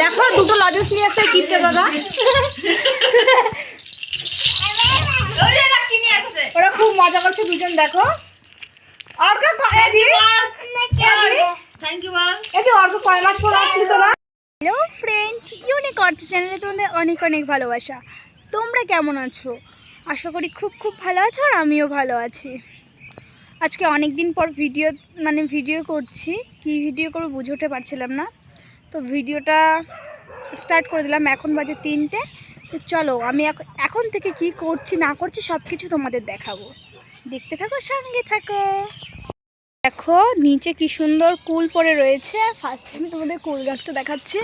দেখো, দুটো লজেন্স নিয়ে আসছে কিপটে দাদা ওরা খুব মজা করছে দুজন, দেখো। এদি কয় হ্যালো ফ্রেন্ড ইউনিক অর্থ চ্যানেলে তোমাদের অনেক অনেক ভালোবাসা। তোমরা কেমন আছো? আশা করি খুব খুব ভালো আছো আর আমিও ভালো আছি। আজকে অনেক দিন পর ভিডিও মানে ভিডিও করছি। কি ভিডিও করব বুঝে উঠতে পারছিলাম না। তো ভিডিওটা স্টার্ট করে দিলাম, এখন বাজে তিনটে। তো চলো, আমি এখন থেকে কি করছি, না করছি সব কিছু তোমাদের দেখাবো। দেখতে থাকো, সঙ্গে থাকো। দেখো, নিচে কি সুন্দর কুল পড়ে রয়েছে। ফার্স্ট টাইম তোমাদের কুল গাছটা দেখাচ্ছি।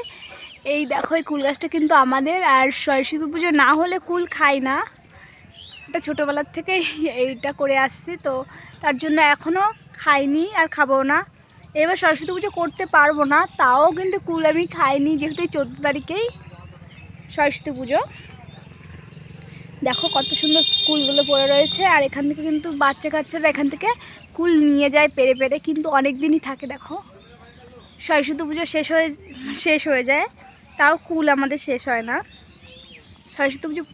এই দেখো, এই কুল গাছটা কিন্তু আমাদের। আর সরস্বতী পুজো না হলে কুল খাই না। এটা ছোটোবেলার থেকে এইটা করে আসছি, তো তার জন্য এখনও খাইনি আর খাব না। এবার সরস্বতী পুজো করতে পারব না, তাও কিন্তু কুল আমি খাইনি, যেহেতু এই চোদ্দ তারিখেই সরস্বতী পুজো। দেখো কত সুন্দর কুলগুলো পড়ে রয়েছে, আর এখান থেকে কিন্তু বাচ্চা কাচ্চারা এখান থেকে কুল নিয়ে যায় পেরে পেরে, কিন্তু অনেক দিনই থাকে, দেখো। সরস্বতী পুজো শেষ হয়ে শেষ হয়ে যায়, তাও কুল আমাদের শেষ হয় না। সরস্বতী পুজো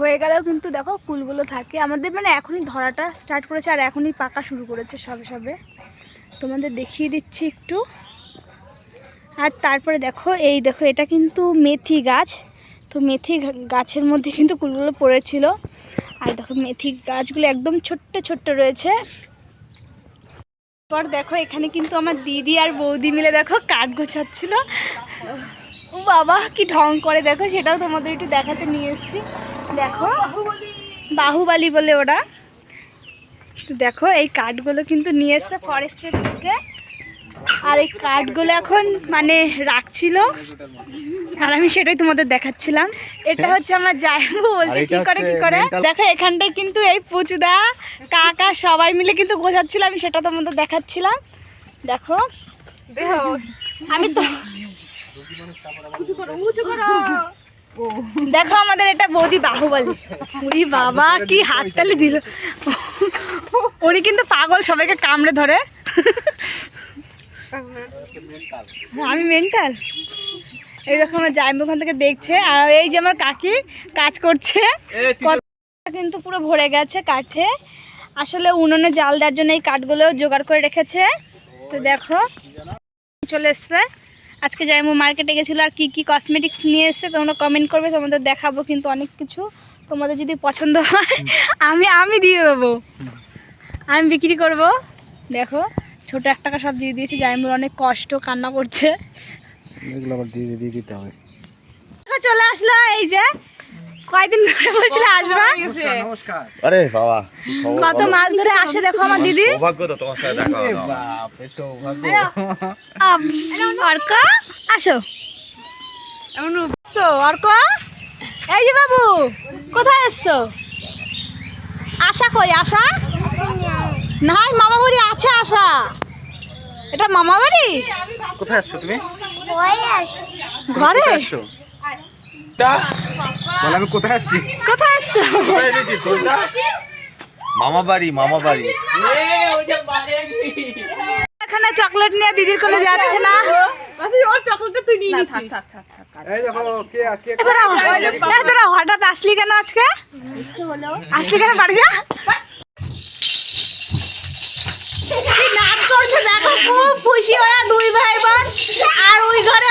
হয়ে গেলেও কিন্তু দেখো কুলগুলো থাকে। আমাদের মানে এখনই ধরাটা স্টার্ট করেছে আর এখনই পাকা শুরু করেছে সবে সবে। তোমাদের দেখিয়ে দিচ্ছি একটু। আর তারপরে দেখো, এই দেখো, এটা কিন্তু মেথি গাছ। তো মেথি গাছের মধ্যে কিন্তু কুলগুলো পড়েছিল। আর দেখো, মেথি গাছগুলো একদম ছোট্ট ছোট্ট রয়েছে। পর দেখো, এখানে কিন্তু আমার দিদি আর বৌদি মিলে দেখো কাঠ গোছাচ্ছিল। বাবা, কি ঢং করে দেখো, সেটাও তোমাদের একটু দেখাতে নিয়ে এসেছি। দেখো বাহুবালি বলে ওরা। তো দেখো এই কাঠগুলো কিন্তু নিয়ে এসছে ফরেস্টের থেকে। আর এই কাঠগুলো এখন মানে রাখছিল। আর আমি সেটাই তোমাদের দেখাচ্ছিলাম। এটা হচ্ছে আমার জায়গা বলছে কি করে কি করে? দেখো এখানটায় কিন্তু এই পুচুদা কাকা সবাই মিলে কিন্তু গোছাচ্ছিল আমি সেটা তোমাদের দেখাচ্ছিলাম। দেখো। আমি তো দেখো আমাদের এটা বৌদি বাহুবলী। উনি বাবা কি হাততালি দিল। উনি কিন্তু পাগল সবাইকে কামড়ে ধরে। আমি মেন্টাল এই দেখো আমার জাইম্বু ওখান থেকে দেখছে আর এই যে আমার কাকি কাজ করছে। কিন্তু পুরো ভরে গেছে কাঠে। আসলে উনুনে জাল দেওয়ার জন্য এই কাঠগুলো জোগাড় করে রেখেছে। তো দেখো চলে এসছে। আজকে জায়মু মার্কেটে গেছিল আর কি কি কসমেটিক্স নিয়ে এসছে তোমরা কমেন্ট করবে তোমাদের দেখাবো কিন্তু অনেক কিছু। তোমাদের যদি পছন্দ হয় আমি আমি দিয়ে দেবো। আমি বিক্রি করব। দেখো ছোট এক টাকা সব দিয়ে দিয়েছি জায়মুর অনেক কষ্ট কান্না করছে। এগুলো আবার দিয়ে দিয়ে দিতে হবে। চলে আসলো এই যে কয়দিন ধরে বলছিল আসবা? নমস্কার আরে বাবা কত মাস ধরে আসে দেখো আমার দিদি। সৌভাগ্য তো তোমার সাথে দেখা হলো বাপরে সৌভাগ্য। অর্ক আসো। তো অর্ক। এই যে বাবু কোথায় এসছো? আশা কই আশা? না মামা বাড়ি আছে আশা। এটা মামা বাড়ি কোথায় আসছো তুমি? ঘরে? কোথায় আসছো বলে আমি কোথায় আসছি কোথায় এসেছি মামা বাড়ি মামা বাড়ি। এখানে চকলেট নিয়ে দিদির কোলে যাচ্ছে না। হঠাৎ আসলি কেন আজকে? আসলি কেন বাড়ি যা? নাচ করছে দেখো খুব খুশি ওরা দুই ভাই বোন আর ওই ঘরে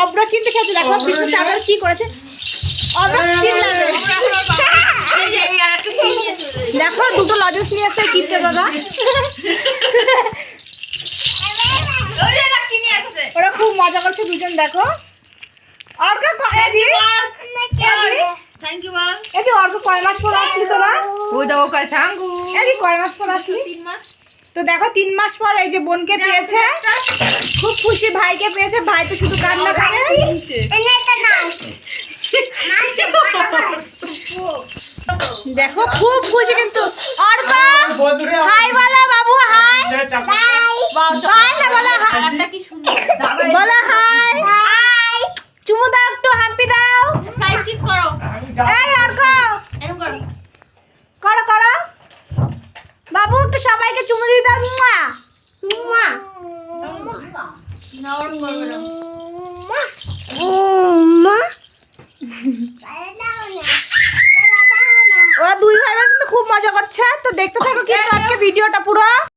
অব্র কিনতে খেতে দেখো বিষ্ণু চাদর কি করেছে? অব্র চিল্লাবে। দেখো দুটো লজেন্স নিয়ে আসছে কিপটে দাদা। ওরা খুব মজা করছে দুজন দেখো। থ্যাংক এদি অর্ক কয় মাস পর আসলি তোরা? ও যাব ছাঙ্গু এদি কয় মাস পর আসলি? তিন মাস। তো দেখো তিন মাস পর এই যে বোনকে পেয়েছে। খুব খুশি ভাইকে পেয়েছে। ভাই তো শুধু কান্না করে। দেখো খুব খুশি কিন্তু। হাই বলো বাবু হাই। বাই। বলো হাই। কি সুন্দর বলো হাই। হাই। চুমু দাও একটু হাম্পি দাও। করো এই অর্ক এরকম করো করো করো বাবু একটু সবাইকে চুমু দিয়ে দাও মুয়া মুয়া না ওরকম করবে না ওরা দুই ভাই বোন কিন্তু খুব মজা করছে। তো দেখতে থাকো কিন্তু আজকে ভিডিওটা পুরো।